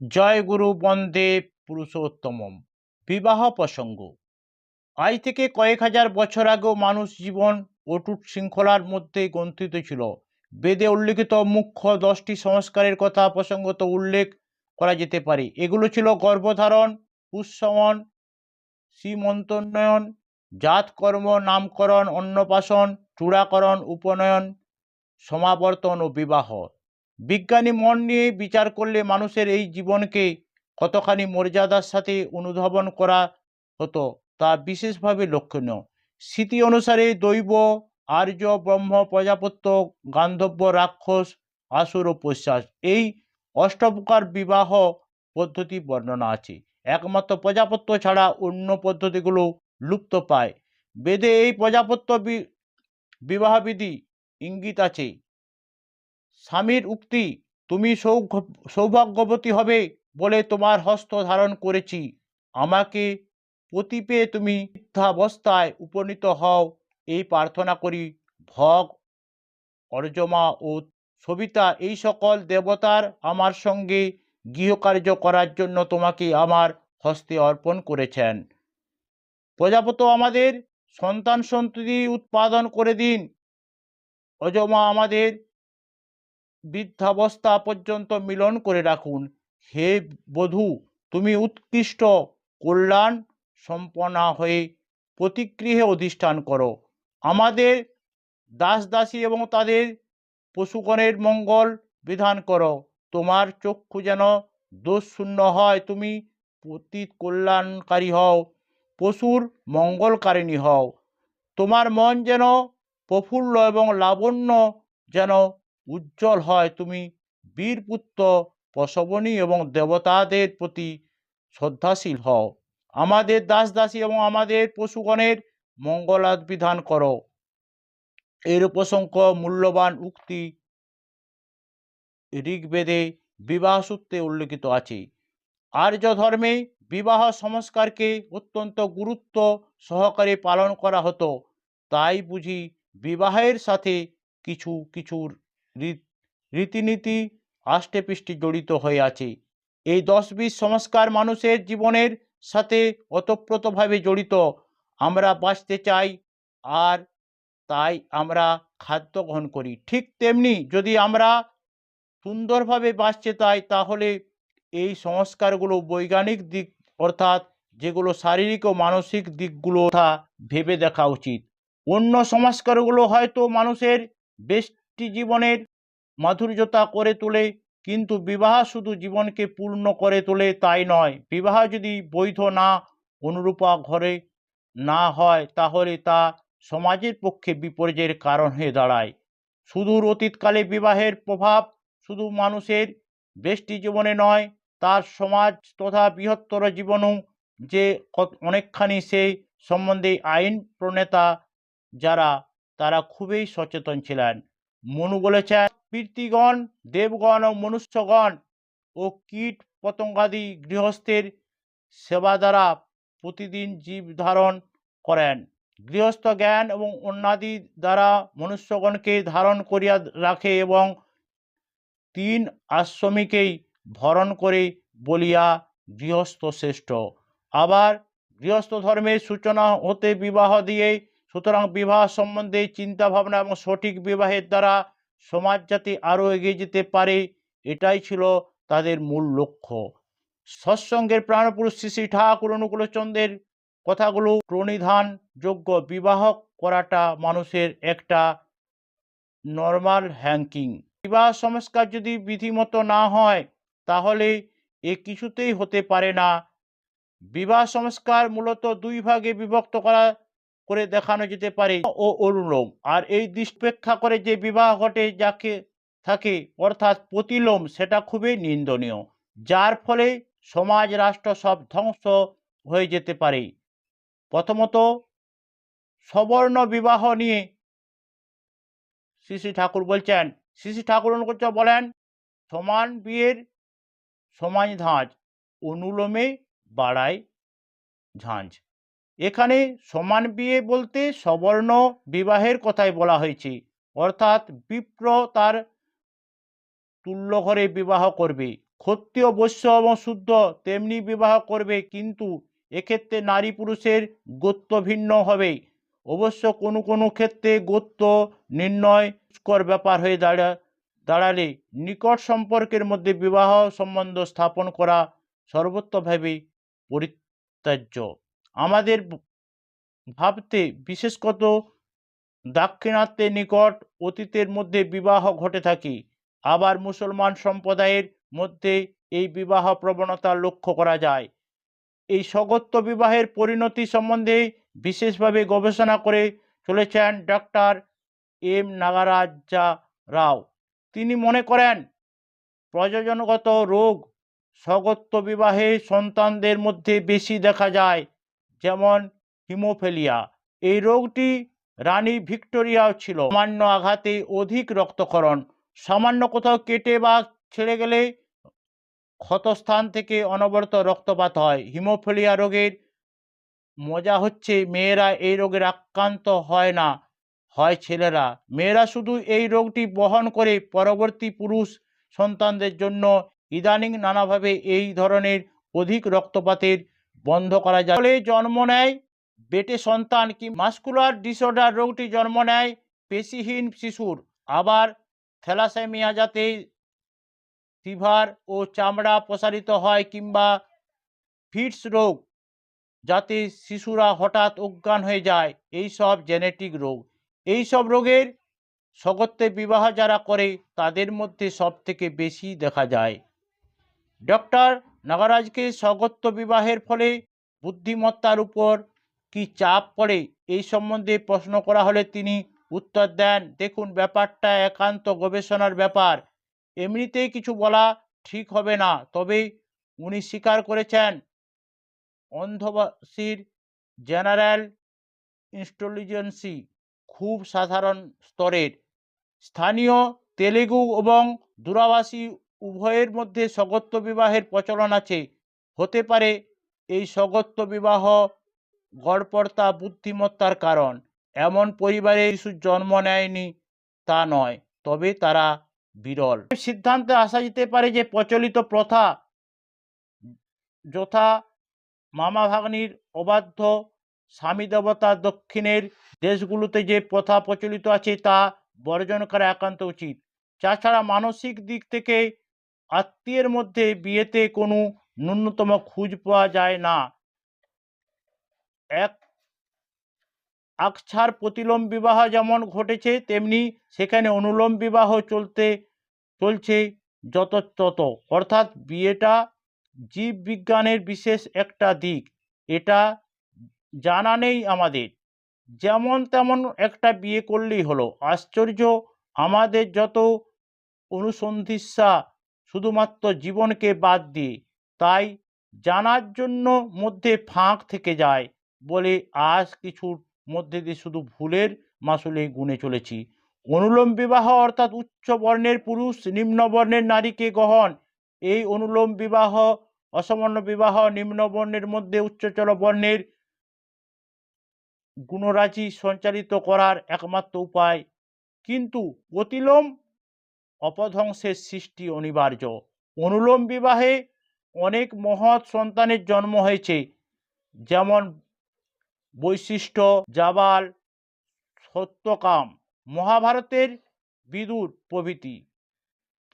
জয় গুরু বন্দে পুরুষোত্তমম। বিবাহ প্রসঙ্গ। আজ থেকে কয়েক হাজার বছর আগেও মানুষ জীবন অটুট শৃঙ্খলার মধ্যে গ্রন্থিত ছিল। বেদে উল্লিখিত মুখ্য দশটি সংস্কারের কথা প্রসঙ্গত উল্লেখ করা যেতে পারে। এগুলো ছিল গর্ভধারণ পুষ্যমন শ্রীমন্তোন্নয়ন, জাতকর্ম, নামকরণ, অন্নপ্রাশন, চূড়াকরণ, উপনয়ন, সমাবর্তন ও বিবাহ। বিজ্ঞানী মন নিয়ে বিচার করলে মানুষের এই জীবনকে কতখানি মর্যাদার সাথে অনুধাবন করা হতো তা বিশেষভাবে লক্ষণীয়। স্মৃতি অনুসারে দৈব, আর্য, ব্রহ্ম, প্রজাপত্য, গান্ধব্য, রাক্ষস, আসুর ও পশ্চাস এই অষ্টপ্রকার বিবাহ পদ্ধতি বর্ণনা আছে। একমাত্র প্রজাপত্য ছাড়া অন্য পদ্ধতিগুলো লুপ্ত পায়। বেদে এই প্রজাপত্য বিবাহবিধি ইঙ্গিত আছে। স্বামীর উক্তি, তুমি সৌভাগ্যবতী হবে বলে তোমার হস্ত ধারণ করেছি। আমাকে পতি পেয়ে তুমি বৃদ্ধাবস্থায় উপনীত হও। এই প্রার্থনা করি, ভগ, অর্জমা ও সবিতা, এই সকল দেবতার আমার সঙ্গে গৃহকার্য করার জন্য তোমাকে আমার হস্তে অর্পণ করেছেন। প্রজাপত আমাদের সন্তান সন্ততি উৎপাদন করে দিন। অজমা আমাদের বৃদ্ধাবস্থা পর্যন্ত মিলন করে রাখুন। হে বধূ, তুমি উৎকৃষ্ট, কল্যাণ সম্পন্না হয়ে প্রতিগৃহে অধিষ্ঠান করো। আমাদের দাস দাসী এবং তাদের পশুগণের মঙ্গল বিধান করো। তোমার চক্ষু যেন দোষশূন্য হয়, তুমি পতি কল্যাণকারী হও, পশুর মঙ্গলকারিণী হও। তোমার মন যেন প্রফুল্ল এবং লাবণ্য যেন উজ্জ্বল হয়। তুমি বীরপুত্র প্রসবনী এবং দেবতাদের প্রতি শ্রদ্ধাশীল হও। আমাদের দাস দাসী এবং আমাদের পশুগণের মঙ্গলাদ বিধান করো। এর উপসংখ্য মূল্যবান উক্তি ঋগ্বেদে বিবাহ সূত্রে উল্লেখিত আছে। আর্য ধর্মে বিবাহ সংস্কারকে অত্যন্ত গুরুত্ব সহকারে পালন করা হতো। তাই বুঝি বিবাহের সাথে কিছু কিছু রী- রীতিনীতি আষ্টেপৃষ্টি জড়িত হয়ে আছে। এই দশ বিশ সংস্কার মানুষের জীবনের সাথে ওতপ্রোতভাবে জড়িত। আমরা বাঁচতে চাই আর তাই আমরা খাদ্য গ্রহণ করি। ঠিক তেমনি যদি আমরা সুন্দরভাবে বাঁচতে চাই, তাহলে এই সংস্কারগুলো বৈজ্ঞানিক দিক, অর্থাৎ যেগুলো শারীরিক ও মানসিক দিকগুলো ভেবে দেখা উচিত। অন্য সংস্কারগুলো হয়তো মানুষের ব্যষ্টি জীবনের মাধুর্যতা করে তোলে, কিন্তু বিবাহ শুধু জীবনকে পূর্ণ করে তোলে তাই নয়। বিবাহ যদি বৈধ না, অনুরূপা ঘরে না হয়, তাহলে তা সমাজের পক্ষে বিপর্যয়ের কারণ হয়ে দাঁড়ায়। সুদূর অতীতকালে বিবাহের প্রভাব শুধু মানুষের ব্যষ্টি জীবনে নয়, তার সমাজ তথা বৃহত্তর জীবনেও যে অনেকখানি সেই সম্বন্ধে আইন প্রণেতা যারা, তারা খুবই সচেতন ছিলেন। মনু বলেছেন পীর্তিগণ দেবগণ ও মনুষ্যগণ ও কীট পতঙ্গাদি গৃহস্থের সেবা দ্বারা প্রতিদিন জীব ধারণ করেন। গৃহস্থ জ্ঞান এবং অন্যাদি দ্বারা মনুষ্যগণকে ধারণ করিয়া রাখে এবং তিন আশ্রমিকেই ভরণ করে বলিয়া গৃহস্থ শ্রেষ্ঠ। আবার গৃহস্থ ধর্মের সূচনা হতে বিবাহ দিয়ে সুতরাং বিবাহ সম্বন্ধে চিন্তা ভাবনা এবং সঠিক বিবাহের দ্বারা সমাজ যাতে আরও এগিয়ে যেতে পারে, এটাই ছিল তাদের মূল লক্ষ্য। সৎসঙ্গের প্রাণপুরুষ শ্রী শ্রী ঠাকুর অনুকূলচন্দ্রের কথাগুলো প্রণিধান যোগ্য বিবাহ করাটা মানুষের একটা নর্মাল হ্যাঙ্কিং বিবাহ সংস্কার যদি বিধিমতো না হয়, তাহলে এ কিছুতেই হতে পারে না। বিবাহ সংস্কার মূলত দুই ভাগে বিভক্ত করা করে দেখানো যেতে পারে। ও অনুলোম আর এই দুষ্পেক্ষা করে যে বিবাহ ঘটে যাকে থাকে, অর্থাৎ প্রতিলোম সেটা খুবই নিন্দনীয়, যার ফলে সমাজ রাষ্ট্র সব ধ্বংস হয়ে যেতে পারে। প্রথমত, সবর্ণ বিবাহ নিয়ে শ্রী শ্রী ঠাকুর বলছেন, শ্রী ঠাকুর অনুকূল বলেন, সমান বিয়ের সমান ধাঁচ, অনুলোমে বাড়ায় ঝাঁঝ এখানে সমান বিয়ে বলতে সবর্ণ বিবাহের কথাই বলা হয়েছে। অর্থাৎ বিপ্র তার তুল্য ঘরে বিবাহ করবে। ক্ষত্রিয়, বৈশ্য এবং শুদ্ধ তেমনি বিবাহ করবে, কিন্তু এক্ষেত্রে নারী পুরুষের গোত্র ভিন্ন হবে। অবশ্য কোনো কোনো ক্ষেত্রে গোত্র নির্ণয় কর ব্যাপার হয়ে দাঁড়া, দাঁড়ালে নিকট সম্পর্কের মধ্যে বিবাহ সম্বন্ধ স্থাপন করা সর্বত্রভাবে পরিত্যাজ্য। আমাদের ভাবতে বিশেষত দাক্ষিণাত্যের নিকট অতীতের মধ্যে বিবাহ ঘটে থাকে, আবার মুসলমান সম্প্রদায়ের মধ্যে এই বিবাহ প্রবণতা লক্ষ্য করা যায়। এই স্বগত্য বিবাহের পরিণতি সম্বন্ধে বিশেষভাবে গবেষণা করে চলেছেন ডক্টর এম নাগারাজা রাও। তিনি মনে করেন, প্রযোজনগত রোগ স্বগত্য বিবাহে সন্তানদের মধ্যে বেশি দেখা যায় যেমন হিমোফেলিয়া। এই রোগটি রানী ভিক্টোরিয়াও ছিল। সামান্য আঘাতে অধিক রক্তক্ষরণ। সামান্য কোথাও কেটে বা ছেড়ে গেলে ক্ষতস্থান থেকে অনবরত রক্তপাত হয়। হিমোফিলিয়া রোগের মজা হচ্ছে, মেয়েরা এই রোগের আক্রান্ত হয় না, হয় ছেলেরা। মেয়েরা শুধু এই রোগটি বহন করে, পরবর্তী পুরুষ সন্তানদের জন্য ইদানিং নানাভাবে এই ধরনের অধিক রক্তপাতের বন্ধ করা যায়। ফলে জন্ম নেয় বেটে সন্তান কি মাস্কুলার ডিসঅর্ডার রোগটি জন্ম নেয় পেশিহীন শিশুর। আবার থ্যালাসেমিয়া যাতে ফিভার ও চামড়া প্রসারিত হয় কিংবা ফিটস রোগ যাতে শিশুরা হঠাৎ অজ্ঞান হয়ে যায়, এই সব জেনেটিক রোগ। এই সব রোগের স্বগত্যে বিবাহ যারা করে, তাদের মধ্যে সব থেকে বেশি দেখা যায়। ডক্টর নাগরাজকে স্বগত্য বিবাহের ফলে বুদ্ধিমত্তার উপর কি চাপ পড়ে? এই সম্বন্ধে প্রশ্ন করা হলে তিনি উত্তর দেন, দেখুন, ব্যাপারটা একান্ত গবেষণার ব্যাপার। এমনিতেই কিছু বলা ঠিক হবে না। তবে উনি স্বীকার করেছেন, অন্ধবাসীর জেনারেল ইনস্টলিজেন্সি খুব সাধারণ স্তরের। স্থানীয় তেলেগু এবং দূরাভাষী উভয়ের মধ্যে স্বগত্য বিবাহের প্রচলন আছে। হতে পারে এই স্বগত্য বিবাহ গড়পড়তা বুদ্ধিমত্তার কারণ। এমন পরিবারে শিশুর জন্ম নেয়নি, তা নয়, তবে তারা বিরল। সিদ্ধান্তে আসা যেতে পারে যে প্রচলিত প্রথা যথা মামা ভাগ্নির অবাধ্য স্বামী দেবতা দক্ষিণের দেশগুলোতে যে প্রথা প্রচলিত আছে তা বর্জন করা একান্ত উচিত। তাছাড়া মানসিক দিক থেকে আত্মীয়ের মধ্যে বিয়েতে কোনো ন্যূনতম খুঁজ পাওয়া যায় না। এক আকছার প্রতিলোম বিবাহ যেমন ঘটেছে, তেমনি সেখানে অনুলোম বিবাহ চলতে, চলছে যততত অর্থাৎ বিয়েটা জীববিজ্ঞানের বিশেষ একটা দিক। এটা জানা নেই আমাদের। যেমন তেমন একটা বিয়ে করলেই হলো। আশ্চর্য, আমাদের যত অনুসন্ধিৎসা শুধুমাত্র জীবনকে বাদ দিয়ে তাই জানার জন্য মধ্যে ফাঁক থেকে যায় বলে আজ কিছুর মধ্যে দিয়ে শুধু ভুলের মাসুলে গুনে চলেছি। অনুলোম বিবাহ অর্থাৎ উচ্চ বর্ণের পুরুষ, নিম্ন বর্ণের নারীকে গ্রহণ। এই অনুলোম বিবাহ অসমান্য বিবাহ, নিম্ন বর্ণের মধ্যে উচ্চতর বর্ণের গুণরাজি সঞ্চালিত করার একমাত্র উপায়। কিন্তু প্রতিলোম অপধ্বংসের সৃষ্টি অনিবার্য। অনুলোম বিবাহে অনেক মহৎ সন্তানের জন্ম হয়েছে, যেমন বৈশিষ্ট্য, জাবাল, সত্যকাম, মহাভারতের বিদুর প্রভৃতি।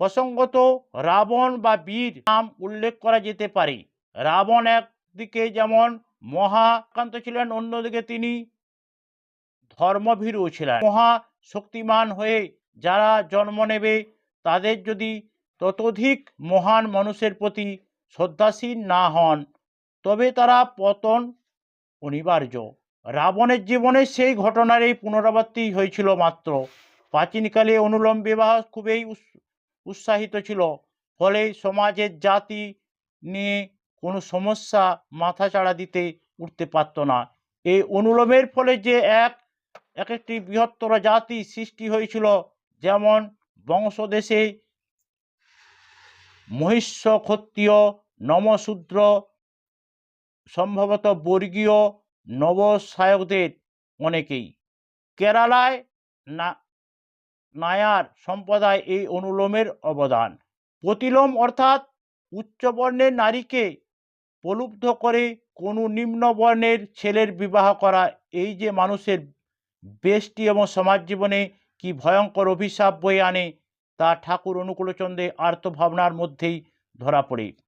প্রসঙ্গত, রাবণ বা বীর নাম উল্লেখ করা যেতে পারে। রাবণ একদিকে যেমন মহাকান্ত ছিলেন, অন্যদিকে তিনি ধর্মভীরু ছিলেন। মহা শক্তিমান হয়ে যারা জন্ম নেবে তাদের যদি ততোধিক মহান মানুষের প্রতি শ্রদ্ধাশীল না হন, তবে তারা পতন অনিবার্য। রাবণের জীবনে সেই ঘটনার এই পুনরাবৃত্তি হয়েছিল মাত্র। প্রাচীনকালে অনুলোম বিবাহ খুবই উৎস- উৎসাহিত ছিল। ফলে সমাজের জাতি নিয়ে কোনো সমস্যা মাথাচাড়া দিতে উঠতে পারত না। এই অনুলোমের ফলে যে এক এক একটি বৃহত্তর জাতি সৃষ্টি হয়েছিল, যেমন বংশদেশে মহিষ্য ক্ষত্রিয় নমশূদ্র সম্ভবত বর্গীয় নবসায়কদের অনেকেই। কেরালায় না, নায়ার সম্প্রদায় এই অনুলোমের অবদান। প্রতিলোম অর্থাৎ উচ্চবর্ণের নারীকে প্রলুব্ধ করে কোনো নিম্ন বর্ণের ছেলের বিবাহ করা, এই যে মানুষের বেষ্টি এবং সমাজ জীবনে কি ভয়ঙ্কর অভিশাপ বয়ে আনে তা ঠাকুর অনুকূলচন্দ্রের আর্তভাবনার মধ্যেই ধরা পড়ে।